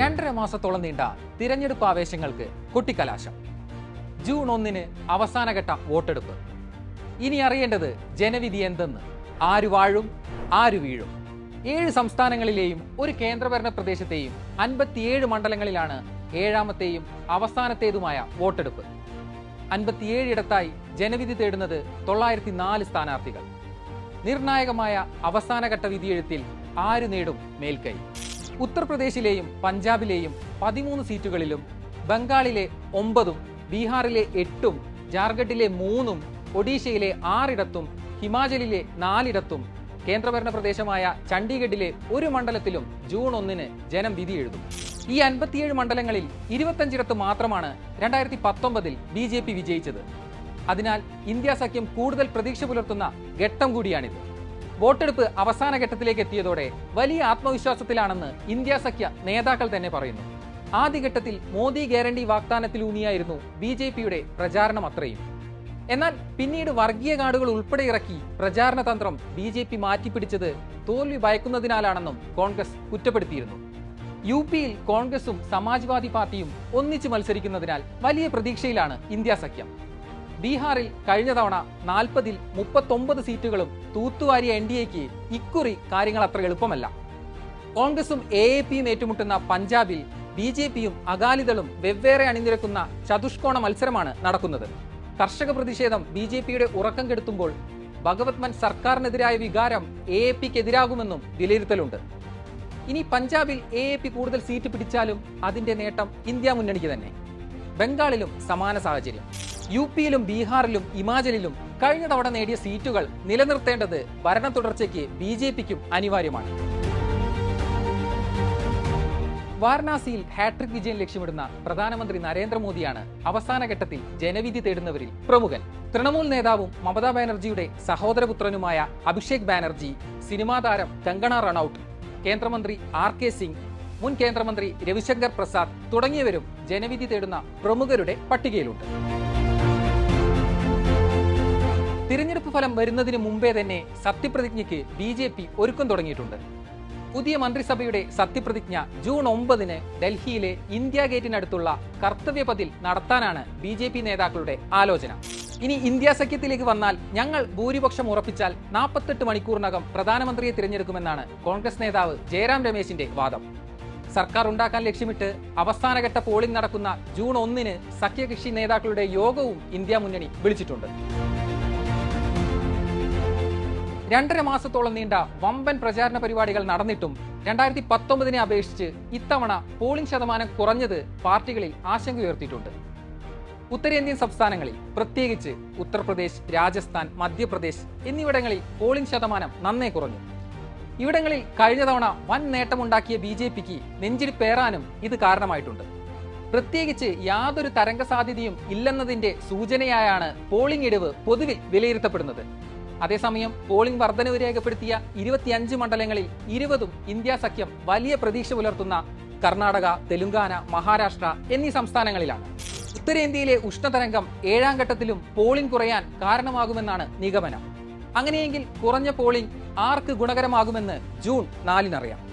രണ്ടര മാസത്തോളം നീണ്ട തിരഞ്ഞെടുപ്പ് ആവേശങ്ങൾക്ക് കൊട്ടിക്കലാശം. ജൂൺ ഒന്നിന് അവസാനഘട്ട വോട്ടെടുപ്പ്. ഇനി അറിയേണ്ടത് ജനവിധി എന്തെന്ന്? ആര് വാഴും ആര് വീഴും? ഏഴ് സംസ്ഥാനങ്ങളിലെയും ഒരു കേന്ദ്രഭരണ പ്രദേശത്തെയും അൻപത്തിയേഴ് മണ്ഡലങ്ങളിലാണ് ഏഴാമത്തെയും അവസാനത്തേതുമായ വോട്ടെടുപ്പ്. അൻപത്തിയേഴ് ഇടത്തായി ജനവിധി തേടുന്നത് തൊള്ളായിരത്തി നാല് സ്ഥാനാർത്ഥികൾ. നിർണായകമായ അവസാനഘട്ട വിധിയെഴുത്തിൽ ആര് നേടും മേൽക്കൈ? ഉത്തർപ്രദേശിലെയും പഞ്ചാബിലെയും പതിമൂന്ന് സീറ്റുകളിലും ബംഗാളിലെ ഒമ്പതും ബീഹാറിലെ എട്ടും ജാർഖണ്ഡിലെ മൂന്നും ഒഡീഷയിലെ ആറിടത്തും ഹിമാചലിലെ നാലിടത്തും കേന്ദ്രഭരണ പ്രദേശമായ ചണ്ഡീഗഡിലെ ഒരു മണ്ഡലത്തിലും ജൂൺ ഒന്നിന് ജനം വിധി എഴുതും. ഈ അൻപത്തിയേഴ് മണ്ഡലങ്ങളിൽ ഇരുപത്തഞ്ചിടത്ത് മാത്രമാണ് രണ്ടായിരത്തി പത്തൊമ്പതിൽ ബി ജെ പി വിജയിച്ചത്. അതിനാൽ ഇന്ത്യ സഖ്യം കൂടുതൽ പ്രതീക്ഷ പുലർത്തുന്ന ഘട്ടം കൂടിയാണിത്. വോട്ടെടുപ്പ് അവസാന ഘട്ടത്തിലേക്ക് എത്തിയതോടെ വലിയ ആത്മവിശ്വാസത്തിലാണെന്ന് ഇന്ത്യ സഖ്യ നേതാക്കൾ തന്നെ പറയുന്നു. ആദ്യഘട്ടത്തിൽ മോദി ഗ്യാരണ്ടി വാഗ്ദാനത്തിലൂന്നിയായിരുന്നു ബി ജെ പിയുടെ പ്രചാരണം അത്രയും. എന്നാൽ പിന്നീട് വർഗീയ കാർഡുകൾ ഉൾപ്പെടെ ഇറക്കി പ്രചാരണ തന്ത്രം ബി ജെ പി മാറ്റിപ്പിടിച്ചത് തോൽവി ഭയക്കുന്നതിനാലാണെന്നും കോൺഗ്രസ് കുറ്റപ്പെടുത്തിയിരുന്നു. യു പിയിൽ കോൺഗ്രസും സമാജ്വാദി പാർട്ടിയും ഒന്നിച്ചു മത്സരിക്കുന്നതിനാൽ വലിയ പ്രതീക്ഷയിലാണ് ഇന്ത്യ സഖ്യം. ബീഹാറിൽ കഴിഞ്ഞ തവണ നാൽപ്പതിൽ മുപ്പത്തൊമ്പത് സീറ്റുകളും തൂത്തുവാരിയ എൻ ഡി എക്ക് ഇക്കുറി കാര്യങ്ങൾ അത്ര എളുപ്പമല്ല. കോൺഗ്രസും എ എ പിയും ഏറ്റുമുട്ടുന്ന പഞ്ചാബിൽ ബി ജെ പിയും അകാലിദളും വെവ്വേറെ അണിനിരക്കുന്ന ചതുഷ്കോണ മത്സരമാണ് നടക്കുന്നത്. കർഷക പ്രതിഷേധം ബി ജെ പിയുടെ ഉറക്കം കെടുത്തുമ്പോൾ ഭഗവത് മൻ സർക്കാരിനെതിരായ വികാരം എ എ പിക്ക് എതിരാകുമെന്നും വിലയിരുത്തലുണ്ട്. ഇനി പഞ്ചാബിൽ എ എ പി കൂടുതൽ സീറ്റ് പിടിച്ചാലും അതിന്റെ നേട്ടം ഇന്ത്യ മുന്നണിക്ക് തന്നെ. ബംഗാളിലും സമാന സാഹചര്യം. യു പിയിലും ബീഹാറിലും ഹിമാചലിലും കഴിഞ്ഞ തവണ നേടിയ സീറ്റുകൾ നിലനിർത്തേണ്ടത് ഭരണ തുടർച്ചയ്ക്ക് ബി ജെ പിക്കും അനിവാര്യമാണ്. വാരണാസിയിൽ ഹാട്രിക് വിജയം ലക്ഷ്യമിടുന്ന പ്രധാനമന്ത്രി നരേന്ദ്രമോദിയാണ് അവസാന ഘട്ടത്തിൽ ജനവിധി തേടുന്നവരിൽ പ്രമുഖൻ. തൃണമൂൽ നേതാവും മമതാ ബാനർജിയുടെ സഹോദരപുത്രനുമായ അഭിഷേക് ബാനർജി സിനിമാ താരം കങ്കണ റണൌട്ട് കേന്ദ്രമന്ത്രി ആർ കെ സിംഗ് മുൻ കേന്ദ്രമന്ത്രി രവിശങ്കർ പ്രസാദ് തുടങ്ങിയവരും ജനവിധി തേടുന്ന പ്രമുഖരുടെ പട്ടികയിലുണ്ട്. തിരഞ്ഞെടുപ്പ് ഫലം വരുന്നതിന് മുമ്പേ തന്നെ സത്യപ്രതിജ്ഞയ്ക്ക് ബി ജെ പി ഒരുക്കം തുടങ്ങിയിട്ടുണ്ട്. പുതിയ മന്ത്രിസഭയുടെ സത്യപ്രതിജ്ഞ ജൂൺ ഒമ്പതിന് ഡൽഹിയിലെ ഇന്ത്യ ഗേറ്റിനടുത്തുള്ള കർത്തവ്യപതിൽ നടത്താനാണ് ബി ജെ പി നേതാക്കളുടെ ആലോചന. ഇനി ഇന്ത്യ സഖ്യത്തിലേക്ക് വന്നാൽ ഞങ്ങൾ ഭൂരിപക്ഷം ഉറപ്പിച്ചാൽ നാൽപ്പത്തെട്ട് മണിക്കൂറിനകം പ്രധാനമന്ത്രിയെ തിരഞ്ഞെടുക്കുമെന്നാണ് കോൺഗ്രസ് നേതാവ് ജയറാം രമേശിന്റെ വാദം. സർക്കാർ ഉണ്ടാക്കാൻ ലക്ഷ്യമിട്ട് അവസാനഘട്ട പോളിംഗ് നടക്കുന്ന ജൂൺ ഒന്നിന് സഖ്യകക്ഷി നേതാക്കളുടെ യോഗവും ഇന്ത്യ മുന്നണി വിളിച്ചിട്ടുണ്ട്. രണ്ടര മാസത്തോളം നീണ്ട വമ്പൻ പ്രചാരണ പരിപാടികൾ നടന്നിട്ടും രണ്ടായിരത്തി പത്തൊമ്പതിനെ അപേക്ഷിച്ച് ഇത്തവണ പോളിംഗ് ശതമാനം കുറഞ്ഞത് പാർട്ടികളിൽ ആശങ്ക ഉയർത്തിയിട്ടുണ്ട്. ഉത്തരേന്ത്യൻ സംസ്ഥാനങ്ങളിൽ പ്രത്യേകിച്ച് ഉത്തർപ്രദേശ് രാജസ്ഥാൻ മധ്യപ്രദേശ് എന്നിവിടങ്ങളിൽ പോളിംഗ് ശതമാനം നന്നേ കുറഞ്ഞു. ഇവിടങ്ങളിൽ കഴിഞ്ഞ തവണ വൻ നേട്ടമുണ്ടാക്കിയ ബി ജെ പിക്ക് നെഞ്ചിരിപ്പേറാനും ഇത് കാരണമായിട്ടുണ്ട്. പ്രത്യേകിച്ച് യാതൊരു തരംഗ സാധ്യതയും ഇല്ലെന്നതിന്റെ സൂചനയായാണ് പോളിംഗ് ഇടിവ് പൊതുവിൽ വിലയിരുത്തപ്പെടുന്നത്. അതേസമയം പോളിംഗ് വർധനവ് രേഖപ്പെടുത്തിയ ഇരുപത്തിയഞ്ച് മണ്ഡലങ്ങളിൽ ഇരുപതും ഇന്ത്യ സഖ്യം വലിയ പ്രതീക്ഷ പുലർത്തുന്ന കർണാടക തെലുങ്കാന മഹാരാഷ്ട്ര എന്നീ സംസ്ഥാനങ്ങളിലാണ്. ഉത്തരേന്ത്യയിലെ ഉഷ്ണതരംഗം ഏഴാം ഘട്ടത്തിലും പോളിംഗ് കുറയാൻ കാരണമാകുമെന്നാണ് നിഗമനം. അങ്ങനെയെങ്കിൽ കുറഞ്ഞ പോളിംഗ് ആർക്ക് ഗുണകരമാകുമെന്ന് ജൂൺ നാലിനറിയാം.